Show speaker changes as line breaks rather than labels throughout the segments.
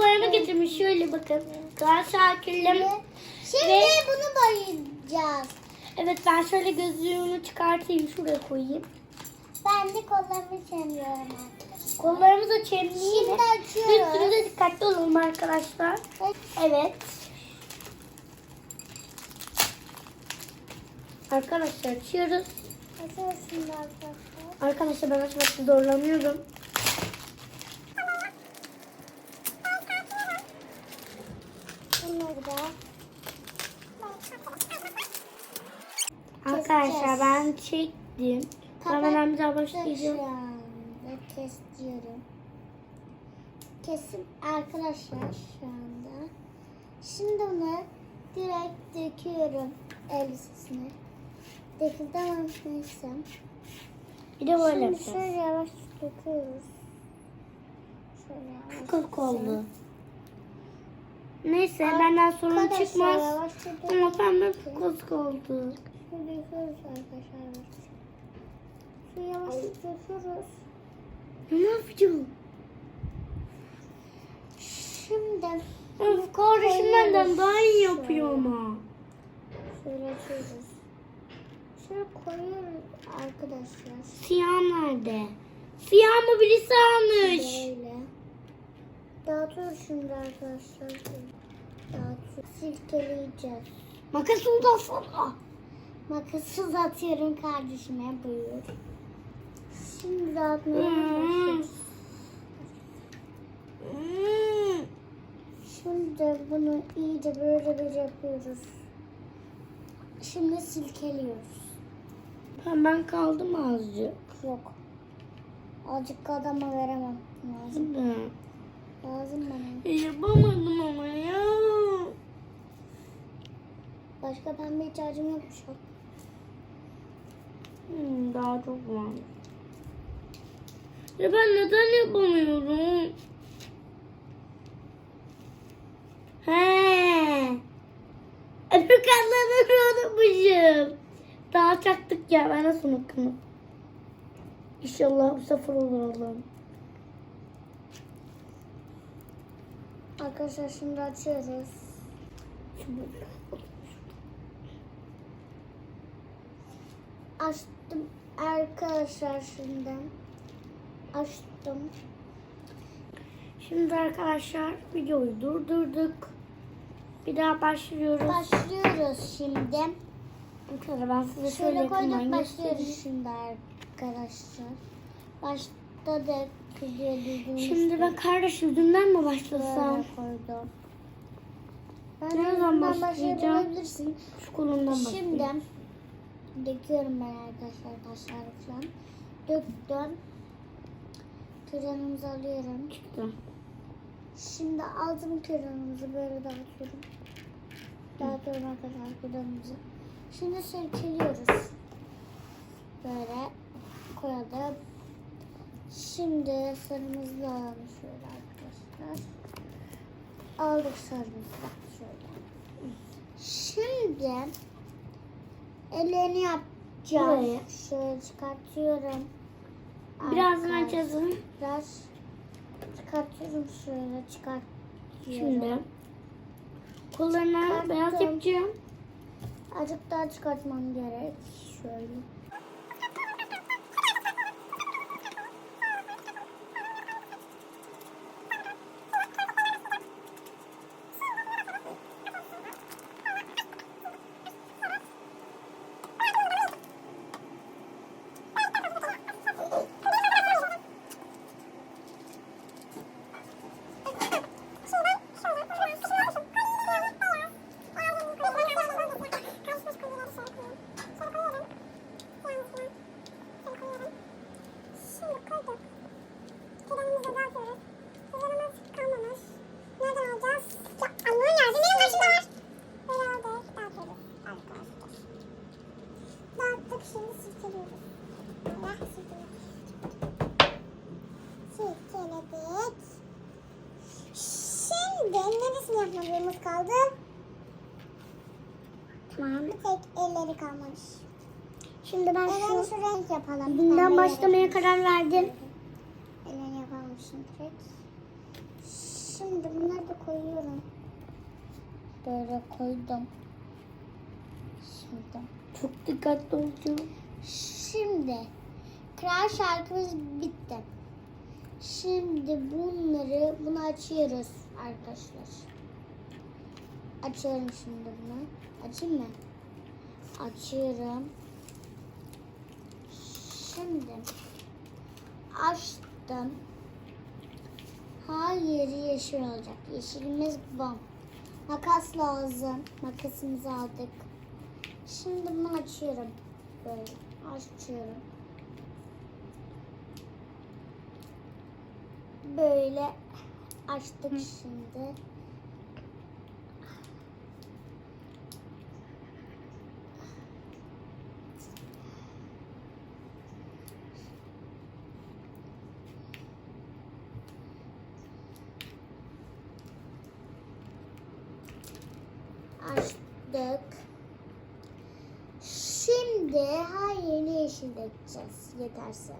boyama getirmiş. Şöyle bakın. Galatasaray kirlem.
Şimdi
Ve-
bunu boyayacağız.
Evet ben şöyle gözlüğümü çıkartayım. Şuraya koyayım.
Ben de kollarımı arkadaşlar.
Kollarımızı çevirmeyi
Şimdi açıyoruz.
Üstünüze dikkatli olalım arkadaşlar. Evet. Arkadaşlar açıyoruz.
Arkadaşlar
ben açmakta zorlanıyorum.
Bunları da
Arkadaşlar ben çektim. Daha
Şu
başlayacağım.
kesiyorum. Kesim arkadaşlar şu anda. Şimdi bunu direkt döküyorum elbisesine. Döküldü neyse.
Bir de böyle
Şimdi
yapacağız.
şöyle yavaş döküyoruz. Şöyle yavaş.
Kırk oldu. Neyse benden sorun çıkmaz. Ama pembe
döküyoruz.
kız oldu.
Arkadaşlar. yavaş.
Ne yapacağım?
Şimdi
Of kardeşim benden daha iyi yapıyor ama.
şöyle açıyoruz. Şöyle koyuyoruz arkadaşlar.
Siyah nerede? Siyah mı birisi almış?
Böyle. Dağıtıyoruz şimdi arkadaşlar. Dağıtıyoruz. Silkeleyeceğiz.
Makası uzatsana.
Makası uzatıyorum kardeşime buyur. Şimdi dağıtmaya
Hmm.
başlıyoruz.
Hmm.
Şimdi bunu iyice böyle bir yapıyoruz. Şimdi silkeliyoruz.
Ben kaldım azıcık.
Yok. Azıcık adama veremem. Lazım.
Hı.
Lazım bana.
Yapamadım ama ya.
Başka pembe ihtiyacım yokmuş.
Hmm, daha çok var. Ya ben neden yapamıyorum? He. Öbür katlarını unutmuşum. Daha çaktık ya ben nasıl unuttum? İnşallah bu sefer olur Allah'ım.
Arkadaşlar şimdi açıyoruz. Açtım arkadaşlar şimdi. Açtım.
Şimdi arkadaşlar videoyu durdurduk. Bir daha başlıyoruz.
Başlıyoruz şimdi.
Arkadaşlar ben size şöyle
Şöyle koyduk başlıyoruz şimdi arkadaşlar. Başta da
Şimdi ben kardeş yüzünden mi başlasam?
Ben
Nereden başlayacağım? Şu kolundan
Şimdi
başlayayım.
döküyorum ben arkadaşlar taşları falan. Döktüm. Küremimizi alıyorum.
Çıktı.
Şimdi aldım küremimizi böyle dağıtıyorum. Dağıtıyorum arkadaşlar küremimizi. Şimdi silkeliyoruz. Böyle koyalım. Şimdi sarımızı alalım şöyle arkadaşlar. Aldık sarımızı şöyle. Şimdi ellerini yapacağız.
Buraya.
Şöyle çıkartıyorum.
Birazdan
Arkadaşlar.
açacağız.
Biraz çıkartıyorum şöyle çıkartıyorum.
Şimdi kollarına beyaz yapacağım.
Azıcık daha çıkartmam gerek. Şöyle. Şimdi silkeliyoruz. Allah silkeliyoruz. Silkeledik. Şimdi neresini yapmadığımız kaldı?
Tamam.
Bir tek elleri kalmış. Şimdi ben şu, şu renk yapalım.
Bundan başlamaya
renk.
karar verdim.
Ellerini yapalım şimdi direkt. Şimdi bunları da koyuyorum. Böyle koydum. Şimdi.
Çok dikkatli olacağım.
Şimdi kral şarkımız bitti. Şimdi bunları bunu açıyoruz arkadaşlar. Açıyorum şimdi bunu. Açayım mı? Açıyorum. Şimdi açtım. Her yeri yeşil olacak. Yeşilimiz bu. Makas lazım. Makasımızı aldık. Şimdi bunu açıyorum. Böyle açıyorum. Böyle açtık şimdi. Açtık. Şimdi her yerini yeşil dökeceğiz. Yeterse.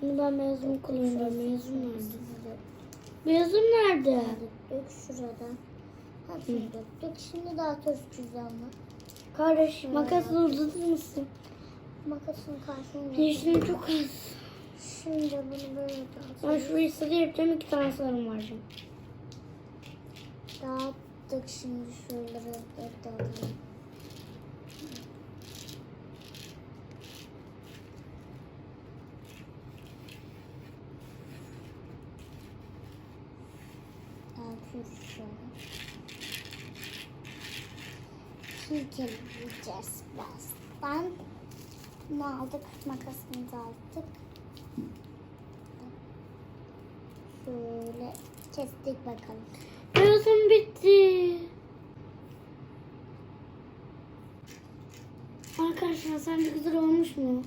Şimdi ben beyazımı kullanacağım. Beyazım nerede? Beyazım nerede?
Döktük şurada. Hepsini döktük. Şimdi dağıtıyoruz cüzdanla.
Kardeş makasla uzatır mısın?
Makasın karşısında.
Yeşilim çok az.
Şimdi bunu böyle
Ben
dağıtıyoruz.
şurayı sarı yapacağım. iki tane sarım var şimdi.
Dağıttık şimdi şuraları da dağıtalım. Dağıtıyoruz şöyle. Silkeleyeceğiz birazdan. Bunu aldık, makasımızı aldık. Şöyle kestik bakalım.
Beyazım bitti. Arkadaşlar sence güzel olmuş mu?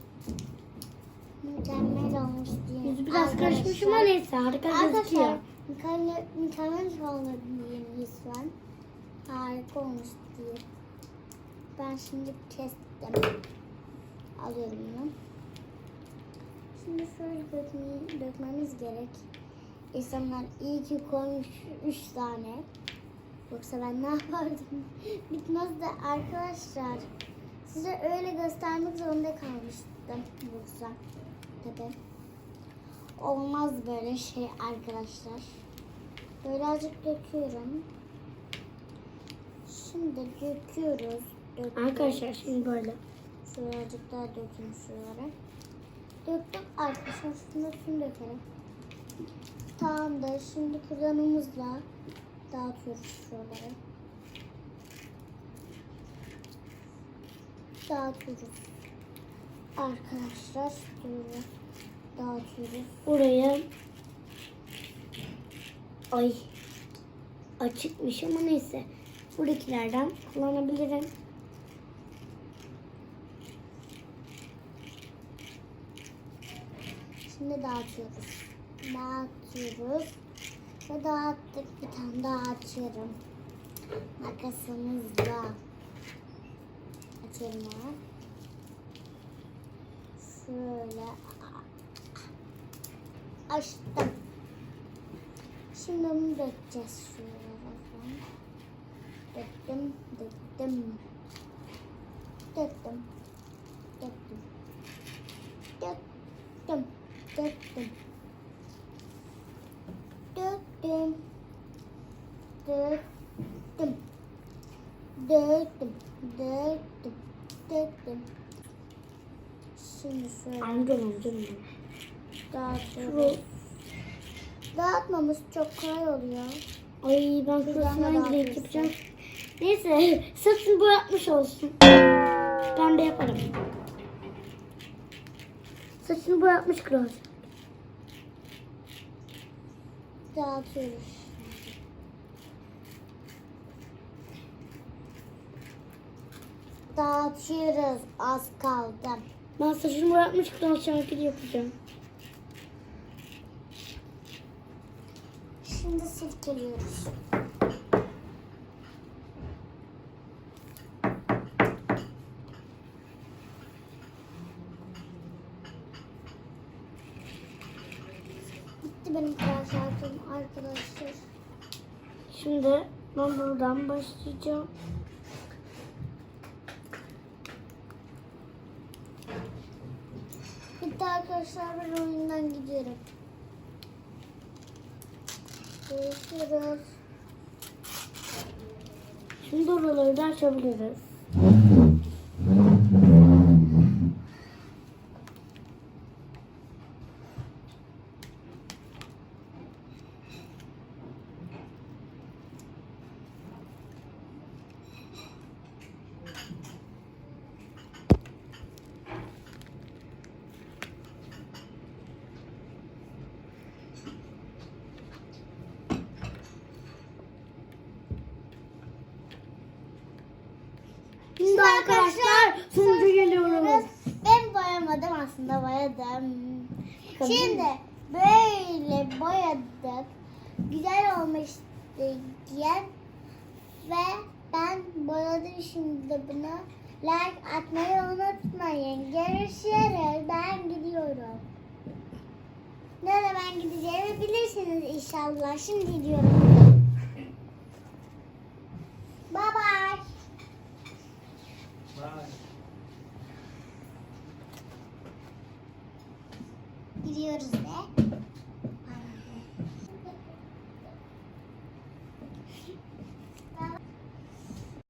Mükemmel olmuş diye.
Yüzü biraz karışmış ama neyse harika gözüküyor.
Arkadaşlar mükemmel, mükemmel oldu diye lütfen. Harika olmuş diye. Ben şimdi kestim. Alıyorum bunu. Şimdi şöyle dökmeyi, dökmemiz gerek. İnsanlar iyi ki koymuş üç tane. Yoksa ben ne yapardım? Bitmez de arkadaşlar. Size öyle göstermek zorunda kalmıştım. Yoksa tabii. Olmaz böyle şey arkadaşlar. Böyle azıcık döküyorum. Şimdi döküyoruz.
Arkadaşlar şimdi böyle.
Şöyle azıcık daha dökeyim şuralara. Döktüm arkadaşlar. Şunu şunu dökelim. Tamam da şimdi kullanımızla dağıtıyoruz şuraları. Dağıtıyoruz. Arkadaşlar böyle dağıtıyoruz.
Buraya ay açıkmış ama neyse. Buradakilerden kullanabilirim.
Şimdi dağıtıyoruz. Dağıtıyoruz. Ve dağıttık. Bir tane daha açıyorum. Makasımızla. Açıyorum ya. Şöyle. Açtım. Şimdi onu dökeceğiz. Döktüm, döktüm. Döktüm. Döktüm. Döktüm. Döktüm. Döktüm. Döktüm. Döktüm. Döktüm. Döktüm. Şimdi şöyle
Amcam amcam.
dağıtıyoruz. Dağıtmamız çok kolay oluyor.
Ay ben renk
dağıtıyorsun.
yapacağım. Neyse saçını boyatmış olsun. Pembe yaparım. Saçını boyatmış kral.
Dağıtıyoruz. Dağıtıyoruz. Az kaldı.
Ben saçını boyatmış kral şarkıyı yapacağım.
Şimdi silkeliyoruz. Bitti benim tıraş saatim arkadaşlar.
Şimdi ben buradan başlayacağım.
Bitti arkadaşlar ben oyundan gidiyorum. Görüşürüz.
Şimdi oraları da açabiliriz. Şimdi arkadaşlar sonucu geliyoruz.
Ben boyamadım aslında boyadım.
Tabii.
Şimdi böyle boyadık. Güzel olmuş diye ve ben boyadım şimdi bunu. Like atmayı unutmayın. Görüşürüz. Ben gidiyorum. Nereye ben gideceğimi bilirsiniz inşallah. Şimdi gidiyorum.